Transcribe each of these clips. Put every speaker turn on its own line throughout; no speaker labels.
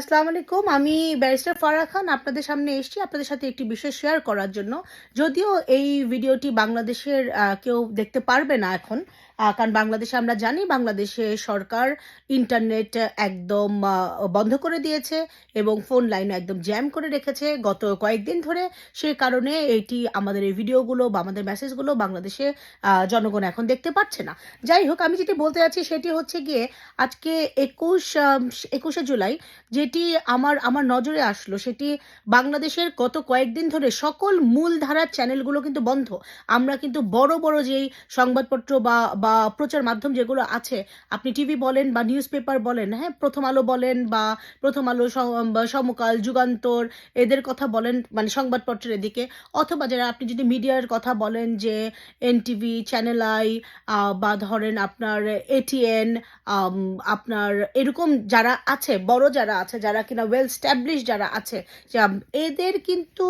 আসসালামু আলাইকুম। আমি ব্যারিস্টার ফারা খান, আপনাদের সামনে এসেছি আপনাদের সাথে একটি বিষয় শেয়ার করার জন্য। যদিও এই ভিডিওটি বাংলাদেশের কেউ দেখতে পারবে না এখন কারণ বাংলাদেশে আমরা জানি বাংলাদেশে সরকার ইন্টারনেট একদম বন্ধ করে দিয়েছে এবং ফোন লাইন একদম জ্যাম করে রেখেছে। গত কয়েকদিন ধরে সে কারণে এটি আমাদের এই ভিডিওগুলো বা আমাদের মেসেজগুলো বাংলাদেশে জনগণ এখন দেখতে পাচ্ছে না। যাই হোক, আমি যেটি বলতে যাচ্ছি সেটি হচ্ছে গিয়ে আজকে একুশ একুশে জুলাই যেটি আমার আমার নজরে আসলো। সেটি বাংলাদেশের গত কয়েকদিন ধরে সকল মূলধারার চ্যানেলগুলো কিন্তু বন্ধ। আমরা কিন্তু বড় বড় যেই সংবাদপত্র বা বা প্রচার মাধ্যম যেগুলো আছে, আপনি টিভি বলেন বা নিউজ পেপার বলেন হ্যাঁ প্রথম আলো বলেন বা প্রথম আলো সমকাল, যুগান্তর, এদের কথা বলেন মানে সংবাদপত্রের এদিকে। অথবা যারা আপনি যদি মিডিয়ার কথা বলেন যে এনটিভি, চ্যানেল আই বা ধরেন আপনার এটিএন আপনার এরকম যারা আছে, বড় যারা আছে যারা কিনা ওয়েল স্ট্যাবলিশ যারা আছে এদের কিন্তু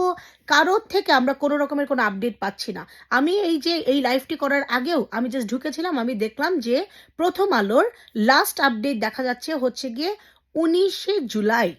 কারোর থেকে আমরা কোনো রকমের কোনো আপডেট পাচ্ছি না। আমি এই যে, এই লাইভটি করার আগেও আমি জাস্ট ঢুকেছিলাম, আমি দেখলাম যে প্রথম আলোর লাস্ট আপডেট দেখা যাচ্ছে হচ্ছে গিয়ে উনিশে জুলাই।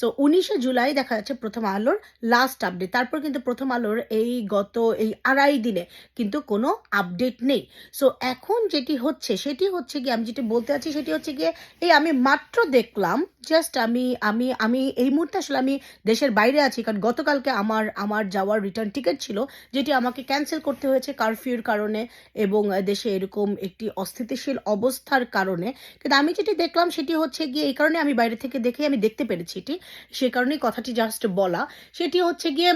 সো উনিশে জুলাই দেখা যাচ্ছে প্রথম আলোর লাস্ট আপডেট তারপর কিন্তু প্রথম আলোর এই গত, এই আড়াই দিনে কিন্তু কোনো আপডেট নেই। সো এখন যেটি হচ্ছে, সেটি হচ্ছে গিয়ে, আমি যেটি বলতে চাচ্ছি সেটি হচ্ছে গিয়ে, এই আমি মাত্র দেখলাম জাস্ট আমি আমি আমি এই মুহূর্তে আসলে আমি দেশের বাইরে আছি, কারণ গতকালকে আমার আমার যাওয়ার রিটার্ন টিকিট ছিল, যেটি আমাকে ক্যান্সেল করতে হয়েছে কারফিউর কারণে এবং দেশে এরকম একটি অস্থিতিশীল অবস্থার কারণে। কিন্তু আমি যেটি দেখলাম সেটি হচ্ছে গিয়ে এই কারণে আমি বাইরে থেকে দেখে আমি দেখতে পেরেছি এটি। সে কারণেই কথাটি জাস্ট বলা। সেটি হচ্ছে গিয়ে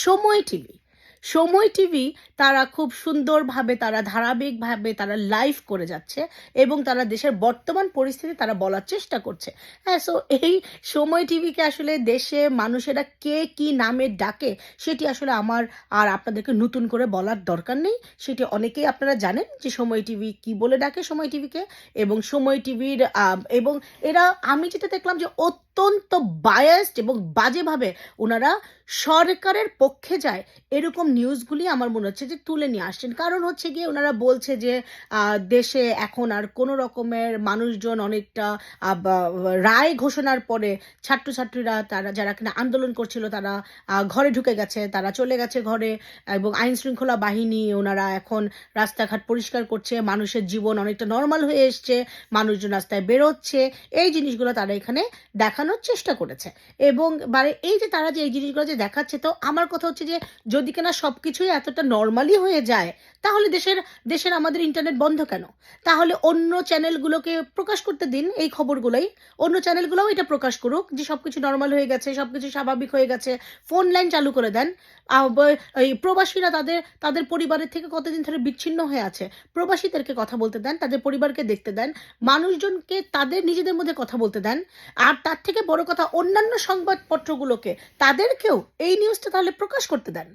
সময় টিভি। সময় টিভি তারা খুব সুন্দরভাবে, তারা ধারাবাহিকভাবে তারা লাইভ করে যাচ্ছে এবং তারা দেশের বর্তমান পরিস্থিতি তারা বলার চেষ্টা করছে। হ্যাঁ সো এই সময় টিভিকে আসলে দেশে মানুষেরা কে কি নামে ডাকে সেটি আসলে আমার আর আপনাদেরকে নতুন করে বলার দরকার নেই। সেটি অনেকেই আপনারা জানেন যে সময় টিভি কি বলে ডাকে সময় টিভিকে এবং সময় টিভির এবং এরা, আমি যেটা দেখলাম যে অত্যন্ত বায়াসড এবং বাজেভাবে ওনারা সরকারের পক্ষে যায় এরকম নিউজগুলি আমার মনে হচ্ছে যে তুলে নিয়ে আসছেন। কারণ হচ্ছে গিয়ে ওনারা বলছে যে দেশে এখন আর কোনো রকমের মানুষজন অনেকটা রায় ঘোষণার পরে ছাত্রছাত্রীরা তারা যারা কিনা আন্দোলন করছিল তারা ঘরে ঢুকে গেছে, তারা চলে গেছে ঘরে এবং আইন শৃঙ্খলা বাহিনী ওনারা এখন রাস্তাঘাট পরিষ্কার করছে, মানুষের জীবন অনেকটা নর্মাল হয়ে এসছে, মানুষজন রাস্তায় বেরোচ্ছে, এই জিনিসগুলো তারা এখানে দেখানোর চেষ্টা করেছে। এবং মানে এই যে তারা যে এই জিনিসগুলো যে দেখাচ্ছে, তো আমার কথা হচ্ছে যে যদি কিনা সব কিছুই এতটা নর্মালি হয়ে যায়, তাহলে দেশের দেশের আমাদের ইন্টারনেট বন্ধ কেন? তাহলে অন্য চ্যানেলগুলোকে প্রকাশ করতে দিন এই খবরগুলোই। অন্য চ্যানেলগুলোও এটা প্রকাশ করুক যে সব কিছু নর্মাল হয়ে গেছে সব কিছু স্বাভাবিক হয়ে গেছে ফোন লাইন চালু করে দেন। এই প্রবাসীরা তাদের তাদের পরিবারের থেকে কতদিন ধরে বিচ্ছিন্ন হয়ে আছে, প্রবাসীদেরকে কথা বলতে দেন, তাদের পরিবারকে দেখতে দেন, মানুষজনকে তাদের নিজেদের মধ্যে কথা বলতে দেন, আর তার থেকে বড় কথা অন্যান্য সংবাদপত্রগুলোকে তাদেরকেও এই নিউজটা তাহলে প্রকাশ করতে দেন।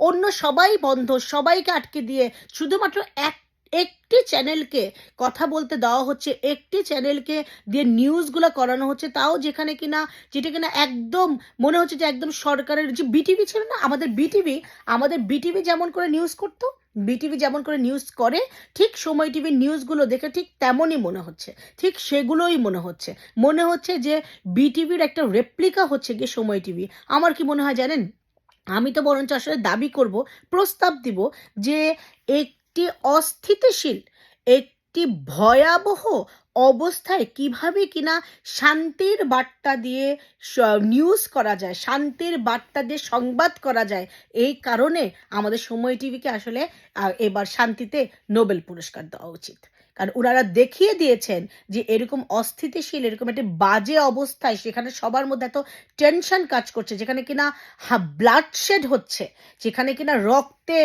অন্য সবাই বন্ধ, সবাইকে আটকে দিয়ে শুধুমাত্র এক, একটি চ্যানেলকে কথা বলতে দেওয়া হচ্ছে, একটি চ্যানেলকে দিয়ে নিউজগুলো করানো হচ্ছে, তাও যেখানে কিনা, যেটা কিনা একদম মনে হচ্ছে যে একদম সরকারের যে বিটিভি ছিল না, আমাদের বিটিভি আমাদের বিটিভি যেমন করে নিউজ করতো, বিটিভি যেমন করে নিউজ করে, ঠিক সময় টিভির নিউজগুলো দেখে ঠিক তেমনই মনে হচ্ছে, ঠিক সেগুলোই মনে হচ্ছে। মনে হচ্ছে যে বিটিভির একটা রেপ্লিকা হচ্ছে গিয়ে সময় টিভি। আমার কি মনে হয় জানেন? আমি তো বরঞ্চ আসলে দাবি করব, প্রস্তাব দিব যে একটি অস্থিতিশীল, একটি ভয়াবহ অবস্থায় কীভাবে কিনা শান্তির বার্তা দিয়ে নিউজ করা যায়, শান্তির বার্তা দিয়ে সংবাদ করা যায়, এই কারণে আমাদের সময় টিভিকে আসলে এবার শান্তিতে নোবেল পুরস্কার দেওয়া উচিত। কারণ ওনারা দেখিয়ে দিয়েছেন যে এরকম অস্থিতিশীল, এরকম একটা বাজে অবস্থায় সেখানে সবার মধ্যে এত টেনশন কাজ করছে, যেখানে কিনা ব্লাডশেড হচ্ছে, যেখানে কিনা রক্তে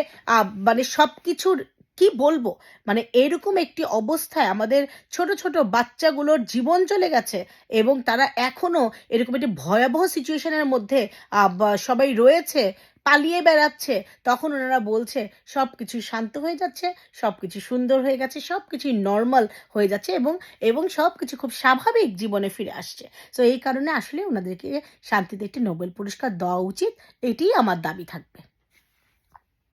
মানে সব কিছুর কি বলব? মানে এরকম একটি অবস্থায় আমাদের ছোট ছোট বাচ্চাগুলোর জীবন চলে গেছে এবং তারা এখনও এরকম একটি ভয়াবহ সিচুয়েশনের মধ্যে সবাই রয়েছে। পালিয়ে বেড়াচ্ছে। তখন ওনারা বলছে সব কিছু শান্ত হয়ে যাচ্ছে সব কিছু সুন্দর হয়ে গেছে সব কিছুই নর্মাল হয়ে যাচ্ছে এবং এবং সব কিছু খুব স্বাভাবিক জীবনে ফিরে আসছে। তো এই কারণে আসলে ওনাদেরকে শান্তিতে একটি নোবেল পুরস্কার দেওয়া উচিত। এটি আমার দাবি থাকবে।